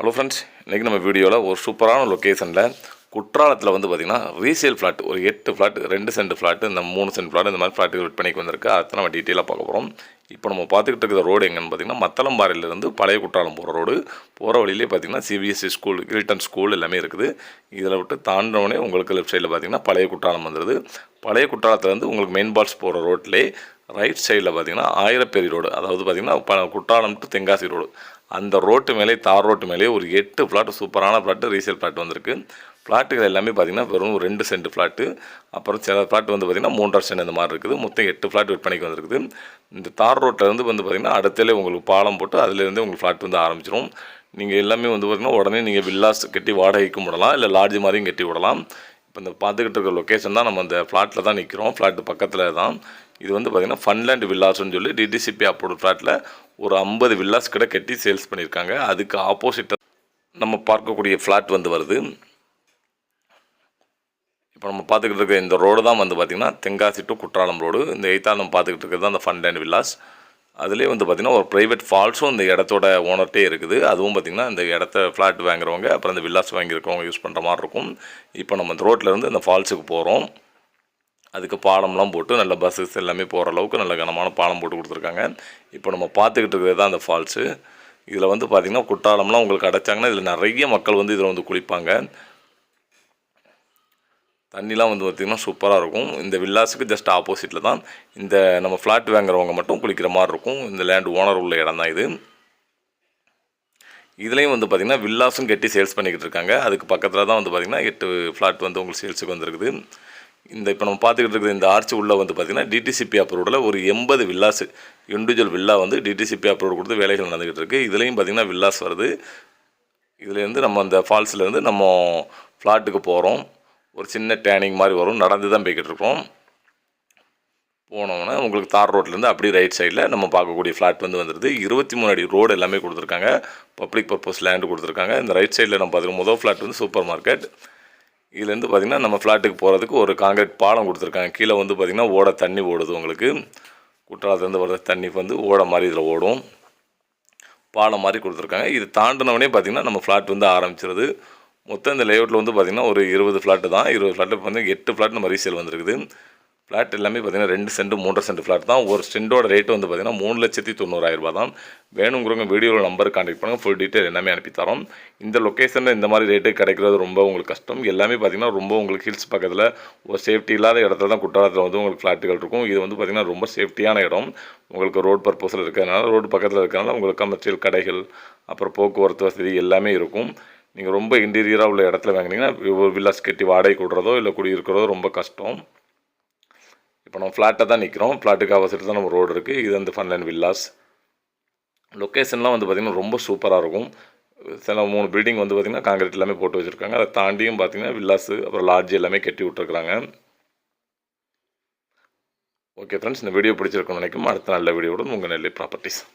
Hello friends இன்றைக்கி நம்ம வீடியோவில் ஒரு சூப்பரான லொக்கேஷனில் குற்றாலத்தில் வந்து பார்த்திங்கன்னா ரீசேல் ஃப்ளாட் ஒரு எட்டு ஃப்ளாட் ரெண்டு சென்ட் ஃப்ளாட் இந்த மூணு சென்ட் ஃப்ளாட் இந்த மாதிரி ஃப்ளாட்டு விற்பனைக்கு வந்திருக்கு. அதை நம்ம டீட்டெயிலாக பார்க்க போகிறோம் இப்போ நம்ம பார்த்துக்கிட்டு இருக்கிற ரோடு எங்கன்னு பார்த்தீங்கன்னா மத்தளம்பாறையிலேருந்து பழைய குற்றாலம் போகிற ரோடு போகிற வழியிலே பார்த்தீங்கன்னா சிபிஎஸ்சி ஸ்கூல் கில்டன் ஸ்கூல் எல்லாமே இருக்குது. இதில் விட்டு தாண்டினோடனே உங்களுக்கு லெஃப்ட் சைடில் பார்த்தீங்கன்னா பழைய குற்றாலம் வந்துடுது பழைய குற்றாலத்துலேருந்து உங்களுக்கு மெயின் பால்ஸ் போகிற ரோட்லேயே ரைட் சைடில் பார்த்தீங்கன்னா ஆயிரப்பேரி ரோடு அதாவது பார்த்தீங்கன்னா ப குற்றாலம் டு தென்காசி ரோடு அந்த ரோட்டு மேலே தார் ரோட்டு மேலே ஒரு எட்டு ஃப்ளாட் சூப்பரான ஃப்ளாட்டு ரீசேல் ஃப்ளாட் வந்திருக்கு. ஃப்ளாட்டுகள் எல்லாமே பார்த்தீங்கன்னா வெறும் ரெண்டு சென்ட் ஃப்ளாட்டு அப்புறம் சில ஃப்ளாட் வந்து பார்த்திங்கன்னா மூன்றரை சென்ட் இந்த மாதிரி இருக்குது. மொத்தம் எட்டு ஃப்ளாட் விற்பனைக்கு வந்திருக்குது. இந்த தார் ரோட்டிலேருந்து வந்து பார்த்திங்கன்னா அடுத்தலே உங்களுக்கு பாலம் போட்டு அதுலேருந்து உங்களுக்கு ஃப்ளாட் வந்து ஆரம்பிச்சிடும் நீங்கள் எல்லாமே வந்து பார்த்திங்கன்னா உடனே நீங்கள் வில்லாஸ் கட்டி வாடகைக்கும் விடலாம் இல்லை லாட்ஜ் மாதிரியும் கட்டி விடலாம். இப்போ இந்த பார்த்துக்கிட்டு இருக்க லொக்கேஷன் தான் நம்ம அந்த ஃப்ளாட்டில் தான் நிற்கிறோம் ஃப்ளாட்டு பக்கத்தில் தான். இது வந்து பார்த்திங்கன்னா ஃபன்லேண்ட் வில்லாஸ்னு சொல்லி டிடிசிபி அப்ரூவ் ஃப்ளாட்டில் ஒரு ஐம்பது வில்லாஸ் கிட்ட கட்டி சேல்ஸ் பண்ணியிருக்காங்க அதுக்கு ஆப்போசிட்டாக நம்ம பார்க்கக்கூடிய ஃப்ளாட் வந்து வருது. இப்போ நம்ம பார்த்துக்கிட்டு இருக்க இந்த ரோடு தான் வந்து பார்த்திங்கன்னா தென்காசி டு குற்றாலம் ரோடு இந்த எய்த்தால் நம்ம பார்த்துக்கிட்டு இருக்கிறது தான் அந்த ஃபன்லேண்ட் வில்லாஸ் அதுலேயே வந்து பார்த்திங்கன்னா ஒரு ப்ரைவேட் ஃபால்ஸும் இந்த இடத்தோட ஓனர்ட்டே இருக்குது. அதுவும் பார்த்திங்கன்னா இந்த இடத்த ஃப்ளாட் வாங்குறவங்க அப்புறம் இந்த வில்லாஸ் வாங்கியிருக்கவங்க யூஸ் பண்ணுற மாதிரி இருக்கும். இப்போ நம்ம இந்த ரோட்லேருந்து இந்த ஃபால்ஸுக்கு போகிறோம் அதுக்கு பாலம்லாம் போட்டு நல்ல பஸ்ஸஸ் எல்லாமே போகிற அளவுக்கு நல்ல கனமான பாலம் போட்டு கொடுத்துருக்காங்க. இப்போ நம்ம பார்த்துக்கிட்டு இருக்கிறது தான் அந்த ஃபால்ஸு இதில் வந்து பார்த்திங்கன்னா குற்றாலம்லாம் உங்களுக்கு அடைச்சாங்கன்னா இதில் நிறைய மக்கள் வந்து இதில் வந்து குளிப்பாங்க. தண்ணிலாம் வந்து பார்த்திங்கன்னா சூப்பராக இருக்கும். இந்த வில்லாஸுக்கு ஜஸ்ட் ஆப்போசிட்டில் தான் இந்த நம்ம ஃப்ளாட் வாங்குறவங்க மட்டும் குளிக்கிற மாதிரி இருக்கும். இந்த லேண்ட் ஓனர் உள்ள இடம் தான் இது. இதுலேயும் வந்து பார்த்திங்கன்னா வில்லாஸும் கட்டி சேல்ஸ் பண்ணிக்கிட்டு இருக்காங்க. அதுக்கு பக்கத்தில் தான் வந்து பார்த்திங்கன்னா எட்டு ஃப்ளாட் வந்து உங்களுக்கு சேல்ஸுக்கு வந்திருக்குது. இந்த இப்போ நம்ம பார்த்துக்கிட்டு இருக்கிற இந்த ஆர்ச்சி உள்ளே வந்து பார்த்திங்கன்னா டிடிசிபி அப்ரூவ்டில் ஒரு எண்பது வில்லாஸ் இண்டிவிஜுவல் வில்லா வந்து டிடிசிபி அப்ரூவ் கொடுத்து வேலைகள் நடந்துக்கிட்டு இருக்குது இதுலேயும் பார்த்திங்கன்னா வில்லாஸ் வருது. இதுலேருந்து நம்ம அந்த ஃபால்ஸ்லேருந்து நம்ம ஃப்ளாட்டுக்கு போகிறோம் ஒரு சின்ன டேனிங் மாதிரி வரும். நடந்து தான் போய்கிட்டு இருக்கோம். போனோம்னா உங்களுக்கு தார் ரோட்லேருந்து அப்படியே ரைட் சைடில் நம்ம பார்க்கக்கூடிய ஃப்ளாட் வந்து வந்துடுது இருபத்தி மூணு அடி ரோடு எல்லாமே கொடுத்துருக்காங்க. பப்ளிக் பர்பஸ் லேண்டு கொடுத்துருக்காங்க. இந்த ரைட் சைடில் நம்ம பார்த்துருக்கோம் முதல் ஃப்ளாட் வந்து சூப்பர் மார்க்கெட் இதுலேருந்து பார்த்திங்கன்னா நம்ம ஃப்ளாட்டுக்கு போகிறதுக்கு ஒரு காங்கிரீட் பாலம் கொடுத்துருக்காங்க. கீழே வந்து பார்த்திங்கன்னா ஓட தண்ணி ஓடுது உங்களுக்கு. குற்றாலத்துலேருந்து வர தண்ணி வந்து ஓட மாதிரி இதில் ஓடும். பாலம் மாதிரி கொடுத்துருக்காங்க. இது தாண்டினவனே பார்த்திங்கன்னா நம்ம ஃப்ளாட் வந்து ஆரம்பிச்சிருது. மொத்தம் இந்த லேஅவுட்டில் வந்து பார்த்திங்கன்னா ஒரு இருபது ஃப்ளாட்டு தான். இருபது ஃப்ளாட்டு வந்து எட்டு ஃப்ளாட் நம்ம ரீசேல் வந்துருக்குது. ஃப்ளாட் எல்லாமே பார்த்திங்கன்னா ரெண்டு சென்ட் மூன்றரை சென்ட் ஃப்ளாட் தான். ஒரு சென்டோட ரேட்டு வந்து பார்த்திங்கன்னா மூணு லட்சத்தி தொண்ணூறாயிரரூபா தான். வேணுங்கிறவங்க வீடியோவில் நம்பர் கான்டெக்ட் பண்ணுங்கள் ஃபுல் டீட்டெயில் எல்லாமே அனுப்பி தரோம். இந்த லொக்கேஷனில் இந்த மாதிரி ரேட்டு கிடைக்கிறது ரொம்ப உங்களுக்கு கஷ்டம். எல்லாமே பார்த்திங்கன்னா ரொம்ப உங்களுக்கு ஹில்ஸ் பக்கத்தில் ஒரு சேஃப்டி இல்லாத இடத்துல தான் குற்றாலத்தில் வந்து உங்களுக்கு ஃப்ளாட்டுகள் இருக்கும். இது வந்து பார்த்திங்கன்னா ரொம்ப சேஃப்டியான இடம். உங்களுக்கு ரோட் பர்பஸில் இருக்கிறதுனால ரோடு பக்கத்தில் இருக்கிறதுனால உங்களுக்கு கமர்ஷியல் கடைகள் அப்புறம் போக்குவரத்து வசதி எல்லாமே இருக்கும். நீங்கள் ரொம்ப இன்டீரியராக உள்ள இடத்துல வாங்கினீங்கன்னா வில்லாஸ் கட்டி வாடகை கொடுறதோ இல்லை குடியிருக்கிறதோ ரொம்ப கஷ்டம். இப்போ நம்ம ஃப்ளாட்டை தான் நிற்கிறோம் ஃப்ளாட்டுக்கு ஆப்போசிட் தான் நம்ம ரோடு இருக்குது இது வந்து ஃபன்லைன் வில்லாஸ் லொக்கேஷன்லாம் வந்து பார்த்திங்கன்னா ரொம்ப சூப்பராக இருக்கும். சில மூணு பில்டிங் வந்து பார்த்திங்கன்னா காங்கிரீட் எல்லாமே போட்டு வச்சுருக்காங்க. அதை தாண்டியும் பார்த்திங்கன்னா வில்லாஸு அப்புறம் லாட்ஜ் எல்லாமே கட்டி விட்ருக்குறாங்க ஓகே ஃப்ரெண்ட்ஸ் இந்த வீடியோ பிடிச்சிருக்கோன்னு நினைக்கும் அடுத்த நல்ல வீடியோட உங்கள் நெல்லை ப்ராப்பர்ட்டிஸ்